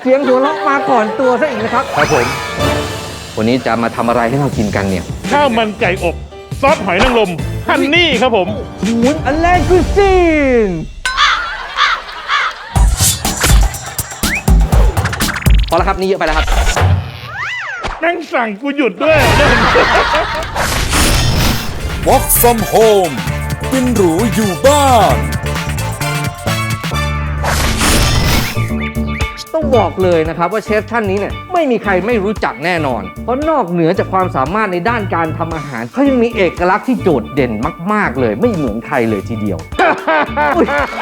เสียงหัวเราะมาก่อนตัวซะอีกนะครับ ครับผม วันนี้จะมาทำอะไรให้เรากินกันเนี่ย ข้าวมันไก่อบ ซอสหอยนางรมฮันนี่ครับผมหุนอันแรกคือซีนพอแล้วครับนี่เยอะไปแล้วครับแม่งสั่งกูหยุดด้วย Work from home กินหรูอยู่บ้าน ต้องบอกเลยนะครับว่าเชฟท่านนี้เนี่ยไม่มีใครไม่รู้จักแน่นอน เพราะนอกเหนือจากความสามารถในด้านการทำอาหารเขายังมีเอกลักษณ์ที่โดดเด่นมาก ๆ เลย ไม่เหมือนใครเลยทีเดียว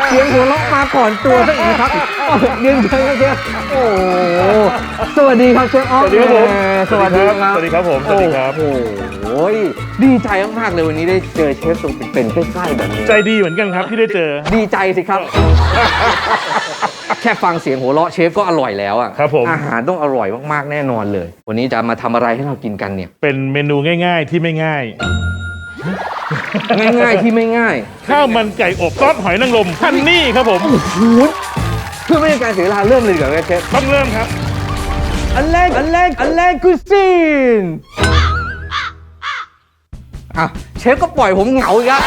เสียงหัวเราะมาก่อนตัวซะอีกครับยนเชิญครับเชฟโอ้โหสวัสดีครับเชฟออฟสวัสดีครับผมแหสวัสดีครับ สวัสดีครับผม สวัสดีครับ โอ้โหดีใจมากๆเลยวันนี้ได้เจอเชฟตัวเป็นๆใกล้ๆแบบนี้ ใจดีเหมือนกันครับที่ได้เจอ ดีใจสิครับ แค่ฟังเสียงหัวเราะเชฟก็อร่อยแล้วอะครับผม อาหารต้องอร่อยมากๆแน่นอนเลย วันนี้จะมาทำอะไรให้เรากินกันเนี่ย เป็นเมนูง่าย ๆ ที่ไม่ง่ายง่ายๆที่ไม่ง่าย ข้าวมันไก่อบซอสหอยนางรมฮันนี่ครับผมหูยเพื่อไม่ให้การเสียเวลาเริ่มเลยดีกว่อนครับเชฟต้องเริ่มครับ อันแรกอันแรกอันแรกคือซีนอะเชฟก็ปล่อยผมเหงาอีกแล้ว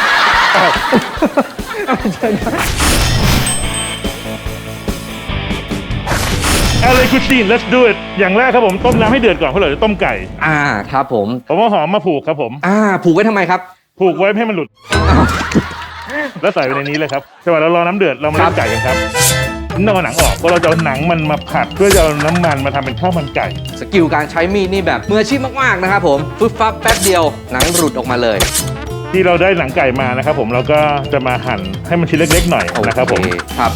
อะเชิญครับอะไรคือซีน let's do it อย่างแรกครับผมต้มน้ำให้เดือดก่อนเพราะเราจะต้มไก่อ่าครับผม ผมเอาหอมมาผูกครับผม อ่า ผูกไว้ทำไมครับ ผูกไว้ให้มันหลุด แล้วใส่ไปในนี้เลยครับจังหวะเรารอน้ำเดือดเรามาครัเล่บนไก่กันครับ นเอาหนังออกเพราะเราจะเอาหนังมันมาผัดเพื่อจะเอาน้ำมันมาทำเป็นข้าวมันไก่ สกิลการใช้มีดนี่แบบมืออาชีพมากๆนะครับผมฟึบฟับแป๊บเดียวหนังหลุดออกมาเลย ที่เราได้หนังไก่มานะครับผมเราก็จะมาหั่นให้มันชิ้นเล็กๆหน่อยนะครับผมโอเครับ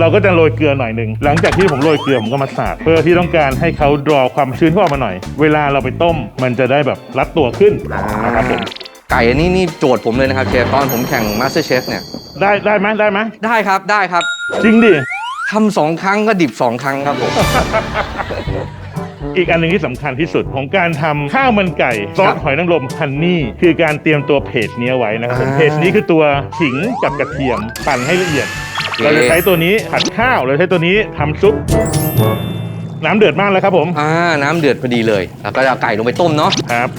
เราก็จะโรยเกลือหน่อยหนึ่งหลังจากที่ผมโรยเกลือผมก็มาสาดเพื่อที่ต้องการให้เขาดรอความชื้นเข้าออกมาหน่อย เวลาเราไปต้มมันจะได้แบบรัดตัวขึ้นนะครับผม ไก่อันนี้นี่โจทย์ผมเลยนะครับเชฟตอนผมแข่ง Master Chef เนี่ย ได้ได้ไหมได้ไหมได้ครับได้ครับจริงดิ ทำสองครั้งก็ดิบสองครั้งครับผม อีกอันหนึ่งที่สำคัญที่สุดของการทำข้าวมันไก่ซอครัสบหอยนางรมฮันนี่ คือการเตรียมตัวเพจนี้เอาไว้นะครับผมอ่าเพจนี้คือตัวขิงกับกระเทียมปั่นให้ละเอียด โอเค เราจะใช้ตัวนี้ผัดข้าวเราใช้ตัวนี้ทำซุป น้ำเดือดมากแล้วครับผมอ่าน้ำเดือดพอดีเลย แล้วก็จะเอาไก่ลงไปต้มเนาะครับ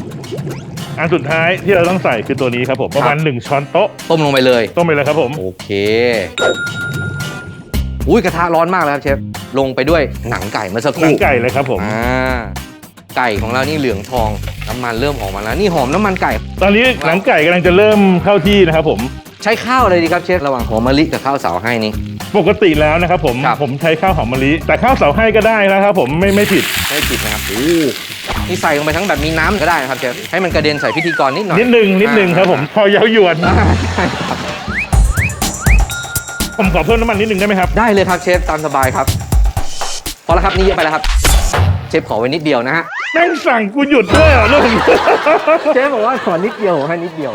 อันสุดท้ายที่เราต้องใส่คือตัวนี้ครับผมประมาณ1ช้อนโต๊ะต้มลงไปเลย ต้มไปเลยครับผมโอเคอุ้ยกระทะร้อนมากเลยครับเชฟลงไปด้วยหนังไก่เมื่อสักคหนัรู่งไก่เลยครับผม อ่าไก่ของเรานี่เหลืองทองน้ำมันเริ่มออกมาแล้วนี่หอมน้ำมันไก่ ตอนนี้หนังไก่กำลังจะเริ่มเข้าที่นะครับผม ใช้ข้าวอะไรดีครับเชฟระหว่างหอมมะลิกับข้าวเสาให้นี่ ปกติแล้วนะครับผมครับ ผมใช้ข้าวหอมมะลิแต่ข้าวเสาให้ก็ได้นะครับผมไม่ไม่ผิด ไม่ผิดนะครับโอ้ นี่ใส่ลงไปทั้งแบบมีน้ำก็ได้นะครับเชฟให้มันกระเด็นใส่พิธีกรนิดหน่อยนิดนึงนิดนึงครับผมพอเย้ายวน อ่าใช่ครับผมขอเพิ่มน้ำมันนิดนึงได้ไหมครับ ได้เลยครับเชฟตามสบายครับ พอแล้วครับนี่เยอะไปแล้วครับ เชฟขอไว้นิดเดียวนะฮะ แม่งสั่งกูหยุดด้วยเหรอลูก เชฟบอกว่าขอนิดเดียวให้นิดเดียว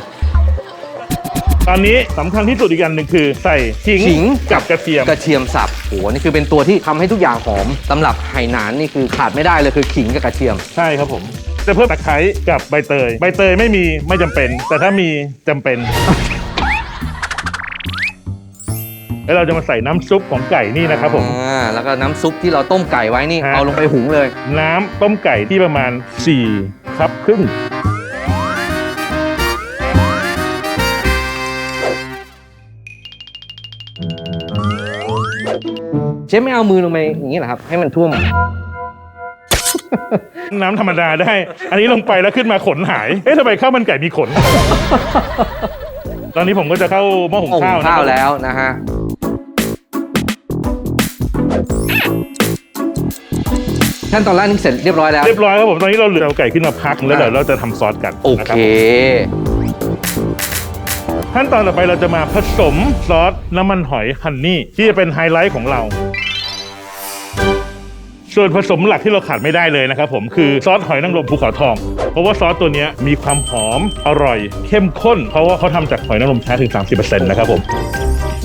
ตอนนี้สำคัญที่สุดอีกอันหนึ่งคือใส่ขิงขิงกับกระเทียม กระเทียมสับโหนี่คือเป็นตัวที่ทำให้ทุกอย่างหอมสำหรับไหหนานนี่คือขาดไม่ได้เลยคือขิงกับกระเทียม ใช่ครับผม จะเพิ่มตะไคร้กับใบเตย ใบเตยไม่มีไม่จำเป็น แต่ถ้ามีจำเป็น แล้วเราจะมาใส่น้ำซุปของไก่นี่นะครับผม อ่าแล้วก็น้ำซุปที่เราต้มไก่ไว้นี่ฮะ เอาลงไปหุงเลย น้ำต้มไก่ที่ประมาณ4ครับครึ่ง ชฟไม่เอามือลงไปอย่างนี้เหรอครับ ให้มันท่วม น้ำธรรมดาได้ อันนี้ลงไปแล้วขึ้นมาขนหาย เอ๊ะทำไมข้าวมันไก่มีขน ตอนนี้ผมก็จะเข้าหม้อหุงโอ้โหข้าวนะคข้ารัวบแล้วนะฮะ ขั้นตอนแรกนี่เสร็จเรียบร้อยแล้ว เรียบร้อยครับผม ตอนนี้เราเหลือเอาไก่ขึ้นมาพักแล้วเดี๋ยวเราจะทำซอสกันโอนะเค รับ ขั้นตอนต่อไปเราจะมาผสมซอสน้ำมันหอยฮันนี่ที่จะเป็นไฮไลท์ของเรา ส่วนผสมหลักที่เราขาดไม่ได้เลยนะครับผมคือซอสหอยนางรมภูเขาทอง เพราะว่าซอสตัวเนี้ยมีความหอมอร่อย เข้มข้น เพราะว่าเขาทำจากหอยนางรมแท้ถึง 30%นะครับผม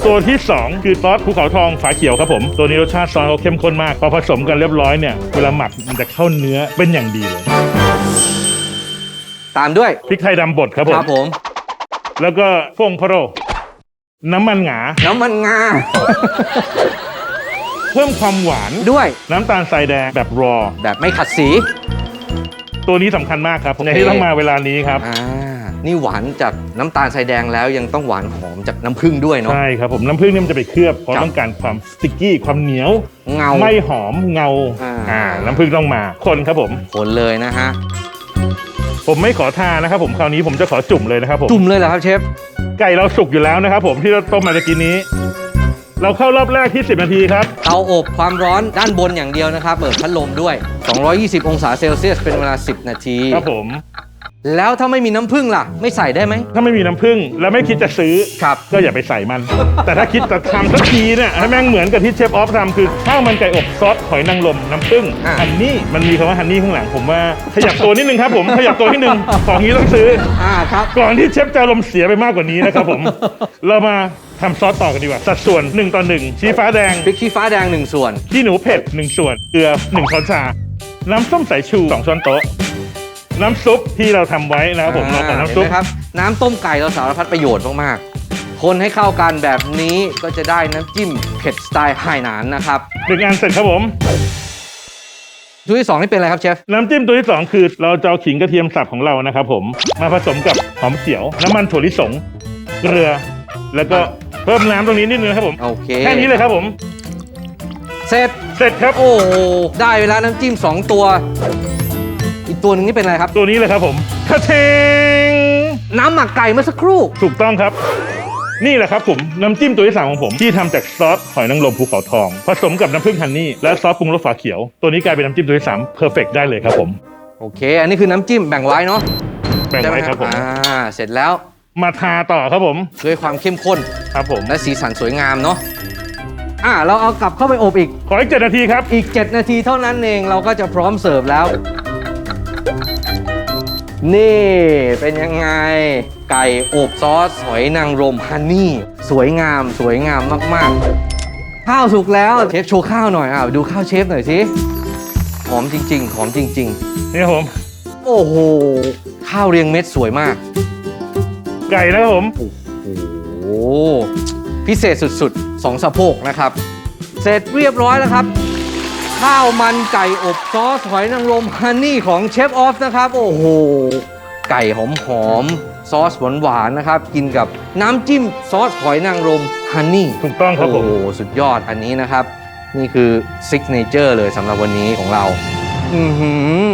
ตัวที่ 2 คือซอสภูเขาทองฝาเขียวครับผม ตัวนี้รสชาติซอสเขาเข้มข้นมาก พอผสมกันเรียบร้อยเนี่ย เวลาหมักมันจะเข้าเนื้อเป็นอย่างดีเลย ตามด้วยพริกไทยดำบดครับผคมรับผม แล้วก็พวงพะโร น้ำมันหงา น้ำมันงา เพิ่มความหวาน ด้วย น้ำตาลทรายแดงแบบรอ แบบไม่ขัดสี ตัวนี้สำคัญมากครับโอเคในที่ต้องมาเวลานี้ครับ อ่า นี่หวานจากน้ำตาลทรายแดงแล้วยังต้องหวานหอมจากน้ำผึ้งด้วยเนาะ ใช่ครับผมน้ำผึ้งเนี่ยมันจะไปเคลือบเพราะครับต้องการความสติกกี้ความเหนียวเงาไม่หอมเงาอ่าอ่าน้ำผึ้งต้องมาคนครับผม ผลเลยนะฮะ ผมไม่ขอทานะครับผมคราวนี้ผมจะขอจุ่มเลยนะครับผมจุ่มเลยเหรอครับเชฟไก่เราสุกอยู่แล้วนะครับผมที่เราต้มมาตะกี้นี้ เราเข้ารอบแรกที่ 10 นาทีครับ เตาอบความร้อนด้านบนอย่างเดียวนะครับ เปิดพัดลมด้วย 220 องศาเซลเซียสเป็นเวลา 10 นาที ครับผม แล้วถ้าไม่มีน้ำผึ้งล่ะ ไม่ใส่ได้ไหม ถ้าไม่มีน้ำผึ้งแล้วไม่คิดจะซื้อ ครับ ก็อย่าไปใส่มัน แต่ถ้าคิดจะทำสักทีเนี่ยให้แม่งเหมือนกับที่เชฟออฟทำคือข้าวมันไก่อบซอสหอยนางรมน้ำผึ้งอะ ฮันนี่มันมีคำว่าฮันนี่ข้างหลังผมว่าขยับตัวนิดนึงครับผมขยับตัวนิดนึงของนี้ต้องซื้อ อ่าครับ ก่อนที่เชฟจะลมณ์เสียไปมากกว่านี้นะครับผม เรามาทำซอสต่อกันดีกว่า สัดส่วน 1 ต่อ 1 ชี้ฟ้าแดง พริกชี้ฟ้าแดง1ส่วน ขี้หนูเผ็ด 1 ส่วน เกลือ 1 ช้อนชา น้ำส้มสายชู 2 ช้อนโต๊ะ น้ำซุปที่เราทำไว้นะครับผมเราขอน้ำซุปเห็นไหมครับ น้ำต้มไก่เราสารพัดประโยชน์มากๆ คนให้เข้ากันแบบนี้ก็จะได้น้ำจิ้มเผ็ดสไตล์ไห่หนานนะครับหนึ่งอันเสร็จครับผม ชุดที่สองนี่เป็นอะไรครับเชฟ น้ำจิ้มตัวที่ 2 คือเราจะเอาขิงกระเทียมสับของเรานะครับผมมาผสมกับหอมเขียว น้ำมันถั่วลิสงเกลือ แล้วก็เพิ่มน้ำตรงนี้นิดนึงนะครับผมโอเค แค่นี้เลยครับผม เสร็จ เสร็จครับ โอ้โหได้เวลาน้ำจิ้ม 2 ตัวอีก ตัวหนึงนี่เป็นอะไรครับ ตัวนี้เลยครับผมคาเทงน้ำหมักไก่เมื่อสักครู่ ถูกต้องครับ นี่แหละครับผมน้ำจิ้มตัวที่สามของผม ที่ทำจากซอสหอยนางรมภูเขาทอง ผสมกับน้ำผึ้งฮันนี่และซอสปรุงรสฝาเขียว ตัวนี้กลายเป็นน้ำจิ้มตัวที่สามเพอร์เฟกได้เลยครับผมโอเค อันนี้คือน้ำจิ้มแบ่งไว้เนาะแบ่งใช่ไหมไว้ครับผมอ่าเสร็จแล้วมาทาต่อครับผมด้วยความเข้มข้นครับผมและสีสันสวยงามเนาะอ่าเราเอากลับเข้าไปอบอีก ขออีกเจ็ดนาทีครับ อีก 7 นาทีเท่านั้นเองเราก็จะพร้อมเสิร์ฟแล้ว นี่เป็นยังไง ไก่อบซอสหอยนางรมฮันนี่ สวยงามสวยงามมาก ๆ ข้าวสุกแล้ว เชฟโชว์ข้าวหน่อยอะดูข้าวเชฟหน่อยสิหอมจริง ๆ หอมจริง นี่ครับผม ๆ โอ้โห ข้าวเรียงเม็ดสวยมาก ไก่นะครับผม โอ้โหพิเศษสุดๆสองสะโพกนะครับ เสร็จเรียบร้อยแล้วครับ ข้าวมันไก่อบซอสหอยนางรมฮันนี่ของเชฟออฟนะครับ โอ้โห ไก่หอมๆซอสหวานๆนะครับ กินกับน้ำจิ้มซอสหอยนางรมฮันนี่ถูกต้องครับผม โอ้โห สุดยอดอันนี้นะครับ นี่คือซิกเนเจอร์เลยสำหรับวันนี้ของเรา อือหือ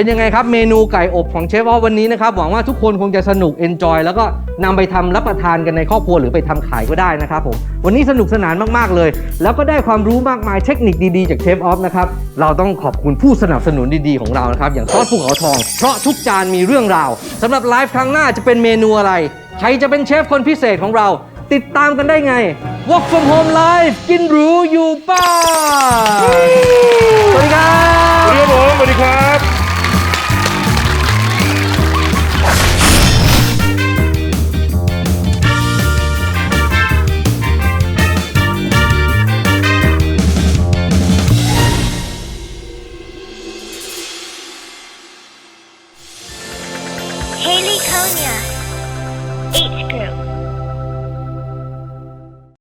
เป็นยังไงครับเมนูไก่อบของเชฟออฟวันนี้นะครับหวังว่าทุกคนคงจะสนุกเอนจอยแล้วก็นำไปทำรับประทานกันในครอบครัวหรือไปทำขายก็ได้นะครับผมวันนี้สนุกสนานมากๆเลย แล้วก็ได้ความรู้มากมายเทคนิคดีๆจากเชฟออฟนะครับเราต้องขอบคุณผู้สนับสนุนดีๆของเรานะครับอย่างซอสภูเขาทอง เพราะทุกจานมีเรื่องราวสำหรับไลฟ์ครั้งหน้าจะเป็นเมนูอะไร ใครจะเป็นเชฟคนพิเศษของเรา ติดตามกันได้ไง Walk from home live กินหรูอยู่บ้านสวัสดีครับสวัสดีครับผมสวัสดีครับ